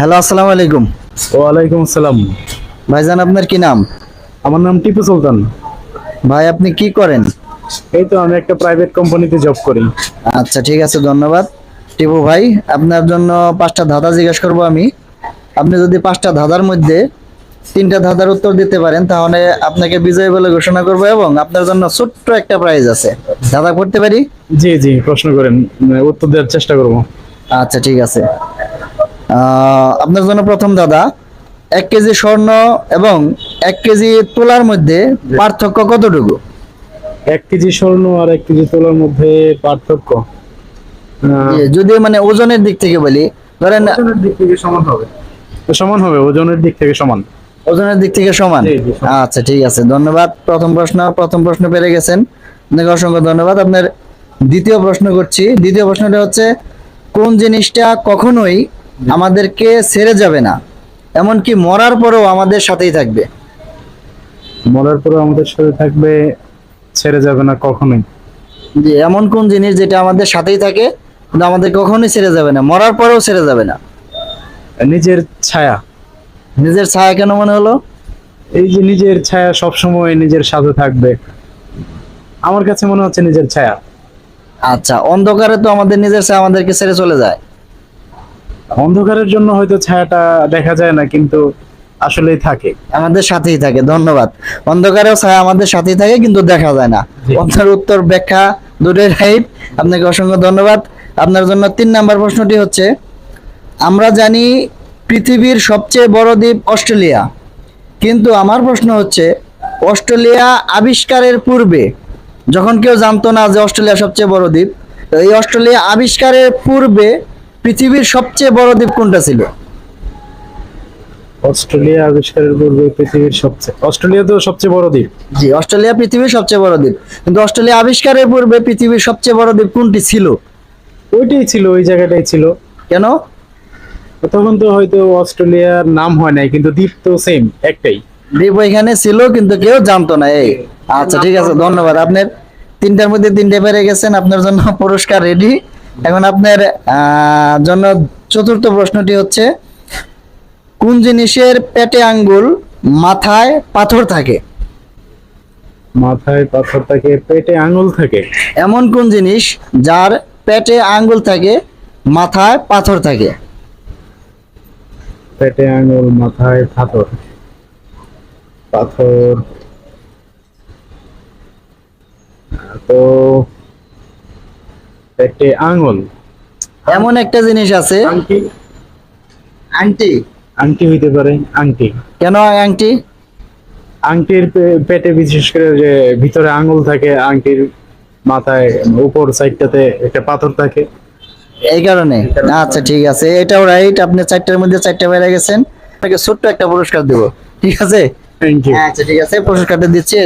Hello আসসালামু আলাইকুম। ওয়ালাইকুম আসসালাম। ভাইজান আপনার কি নাম? আমার নাম টিপু সুলতান। ভাই আপনি কি করেন? এই তো আমি একটা প্রাইভেট কোম্পানিতে জব করি। আচ্ছা ঠিক আছে ধন্যবাদ। টিপু ভাই আপনার জন্য পাঁচটা ধাঁধা জিজ্ঞেস করব আমি। আপনি যদি পাঁচটা ধাঁধার মধ্যে তিনটা ধাঁধার উত্তর দিতে পারেন তাহলে আপনাকে বিজয়ী বলে ঘোষণা করব এবং আপনার জন্য ছোট্ট একটা প্রাইজ আছে। ধাঁধা করতে পারি? জি জি প্রশ্ন করেন উত্তর দেওয়ার চেষ্টা করব। আচ্ছা ঠিক আছে। আপনার জন্য প্রথম দাদা এক কেজি স্বর্ণ এবং এক কেজি তোলার মধ্যে পার্থক্য কতটুকু? এক কেজি স্বর্ণ আর এক কেজি তোলার মধ্যে পার্থক্য। যদি মানে ওজনের দিক থেকে বলি ধরেন ওজনের দিক থেকে সমান হবে। সমান হবে ওজনের দিক থেকে সমান। ওজনের দিক থেকে সমান। আচ্ছা ঠিক আছে ধন্যবাদ। প্রথম প্রশ্ন প্রথম প্রশ্ন পেরে গেছেন। আপনাকে অসংখ্য ধন্যবাদ। আপনার দ্বিতীয় প্রশ্ন করছি। দ্বিতীয় প্রশ্নটা হচ্ছে কোন জিনিসটা কখনোই আমাদেরকে ছেড়ে যাবে না। এমনকি মরার পরেও আমাদের সাথেই থাকবে। মরার পরে আমাদের সাথে থাকবে ছেড়ে যাবে না কখনোই। যে এমন কোন জিনিস যেটা আমাদের সাথেই থাকে কিন্তু আমাদের কখনোই ছেড়ে যাবে না। মরার পরেও ছেড়ে যাবে না। নিজের ছায়া। নিজের ছায়া কেন মনে হলো? এই যে নিজের ছায়া সব সময় নিজের সাথে থাকবে। আমার কাছে মনে হচ্ছে নিজের ছায়া। আচ্ছা অন্ধকারে তো আমাদের নিজের ছায়া আমাদেরকে ছেড়ে চলে যায়। অন্ধকারের জন্য হয়তো ছায়াটা দেখা যায় না কিন্তু আসলেই থাকে। আমাদের সাথেই থাকে ধন্যবাদ। অন্ধকারেও ছায়া আমাদের সাথেই থাকে কিন্তু দেখা যায় না। আপনার উত্তর ব্যাখ্যা দুটোই রাইট আপনাকে অসংখ্য ধন্যবাদ। আপনার জন্য তিন নাম্বার প্রশ্নটি হচ্ছে আমরা জানি পৃথিবীর সবচেয়ে বড় দ্বীপ অস্ট্রেলিয়া কিন্তু আমার প্রশ্ন হচ্ছে অস্ট্রেলিয়া আবিষ্কারের পূর্বে যখন কেউ জানতো না যে অস্ট্রেলিয়া সবচেয়ে বড় দ্বীপ এই অস্ট্রেলিয়া আবিষ্কারের পূর্বে পৃথিবীর সবচেয়ে বড় দ্বীপ কোনটা ছিল? অস্ট্রেলিয়া আবিষ্কারের পূর্বে পৃথিবীর সবচেয়ে অস্ট্রেলিয়া তো সবচেয়ে বড় দ্বীপ। জি অস্ট্রেলিয়া পৃথিবীর সবচেয়ে বড় দ্বীপ। কিন্তু অস্ট্রেলিয়া আবিষ্কারের পূর্বে পৃথিবীর সবচেয়ে বড় দ্বীপ কোনটি ছিল? ওইটাই ছিল ওই জায়গাটাই ছিল। কেন? তখন তো হয়তো অস্ট্রেলিয়ার নাম হয় নাই কিন্তু দ্বীপ তো সেম একটাই। দ্বীপ ওইখানে ছিল কিন্তু কেউ জানতো না এই। আচ্ছা ঠিক আছে ধন্যবাদ। আপনার তিনটার মধ্যে তিনটে পেরে গেছেন আপনার জন্য পুরস্কার রেডি এখন আপনার জন্য চতুর্থ প্রশ্নটি হচ্ছে কোন জিনিসের পেটে আঙ্গুল মাথায় পাথর থাকে? মাথায় পাথর থাকে পেটে আঙ্গুল থাকে। এমন কোন জিনিস যার পেটে আঙ্গুল থাকে মাথায় পাথর থাকে? পেটে আঙ্গুল মাথায় পাথর। পাথর। তো পেটে আঙুল এমন একটা জিনিস আছে। আংটি। আংটি। আংটি হইতে পারে আংটি। কেন আংটি? আংটির পেটে বিশেষ করে যে ভিতরে আঙুল থাকে আংটির মাথায় উপর সাইডটাতে একটা পাথর থাকে। এই কারণে? আচ্ছা ঠিক আছে। এটাও রাইট আপনি চারটার মধ্যে চারটা বেড়ে গেছেন। আপনাকে ছোট্ট একটা পুরস্কার দেবো। ঠিক আছে? আচ্ছা ঠিক আছে। পুরস্কারটা দিচ্ছি।